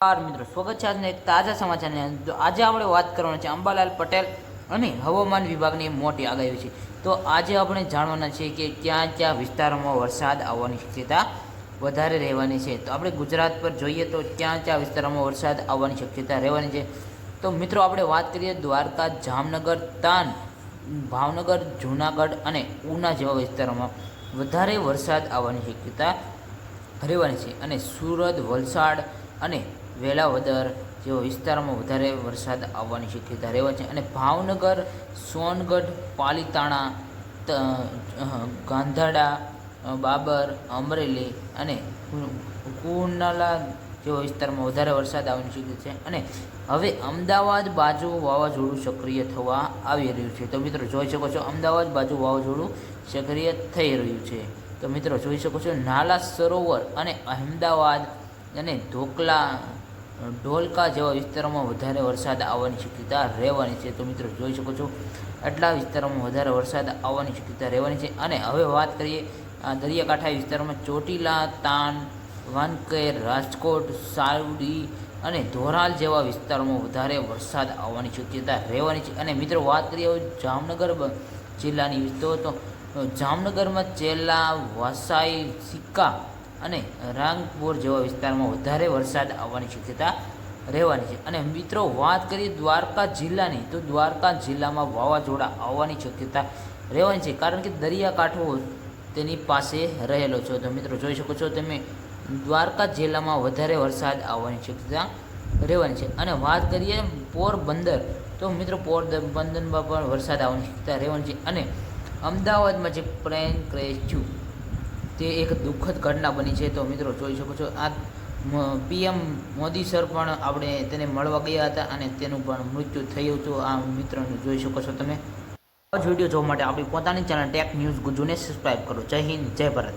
નમસ્કાર મિત્રો, સ્વાગત છે આજના એક તાજા સમાચારની આજે આપણે વાત કરવાના છે અંબાલાલ પટેલ અને હવામાન વિભાગની મોટી આગાહી છે તો આજે આપણે જાણવાના છીએ કે ક્યાં ક્યાં વિસ્તારોમાં વરસાદ આવવાની શક્યતા વધારે રહેવાની છે. તો આપણે ગુજરાત પર જોઈએ તો ક્યાં ક્યાં વિસ્તારોમાં વરસાદ આવવાની શક્યતા રહેવાની છે. તો મિત્રો, આપણે વાત કરીએ દ્વારકા, જામનગર, તાન, ભાવનગર, જૂનાગઢ અને ઉના જેવા વિસ્તારોમાં વધારે વરસાદ આવવાની શક્યતા રહેવાની છે. અને સુરત, વલસાડ અને વેલાવદર જેવા વિસ્તારોમાં વધારે વરસાદ આવવાની શક્યતા રહેવાની છે. અને ભાવનગર, સોનગઢ, પાલીતાણા ગાંધાડા બાબર, અમરેલી અને કુનાલા જેવા વિસ્તારમાં વધારે વરસાદ આવવાની શક્યતા છે. અને હવે અમદાવાદ બાજુ વાવાઝોડું સક્રિય થવા આવી રહ્યું છે. તો મિત્રો જોઈ શકો છો અમદાવાદ બાજુ વાવાઝોડું સક્રિય થઈ રહ્યું છે. તો મિત્રો જોઈ શકો છો નાલા સરોવર અને અહેમદાવાદ અને ધોકલા ઢોલકા જેવા વિસ્તારોમાં વધારે વરસાદ આવવાની શક્યતા રહેવાની છે. તો મિત્રો જોઈ શકો છો, આટલા વિસ્તારોમાં વધારે વરસાદ આવવાની શક્યતા રહેવાની છે. અને હવે વાત કરીએ દરિયાકાંઠા વિસ્તારોમાં ચોટીલા, તાન, વાનકેર, રાજકોટ, સાવડી અને ધોરાલ જેવા વિસ્તારોમાં વધારે વરસાદ આવવાની શક્યતા રહેવાની છે. અને મિત્રો વાત કરીએ જામનગર જિલ્લાની. તો, જામનગરમાં ચેલા, વસાઈ, સિક્કા અને રાંગપુર જેવા વિસ્તારમાં વધારે વરસાદ આવવાની શક્યતા રહેવાની છે. અને મિત્રો, વાત કરીએ દ્વારકા જિલ્લાની, તો દ્વારકા જિલ્લામાં વાવાઝોડા આવવાની શક્યતા રહેવાની છે. કારણ કે દરિયાકાંઠો તેની પાસે રહેલો છે. તો મિત્રો, જોઈ શકો છો તમે, દ્વારકા જિલ્લામાં વધારે વરસાદ આવવાની શક્યતા રહેવાની છે. અને વાત કરીએ પોરબંદર, તો મિત્રો, પોરબંદરમાં પણ વરસાદ આવવાની શક્યતા રહેવાની છે. અને અમદાવાદમાં જે પ્લેન ક્રેશ થયું તે એક દુઃખદ ઘટના બની છે. તો મિત્રો જોઈ શકો છો, આ પીએમ મોદી સર પણ આપણે તેને મળવા ગયા હતા અને તેનું પણ મૃત્યુ થયું હતું. આ મિત્રનું જોઈ શકો છો તમે. આ વીડિયો જોવા માટે આપણી પોતાની ચેનલ ટેક ન્યૂઝ ગુજુને સબસ્ક્રાઈબ કરો. જય હિન્દ, જય ભારત.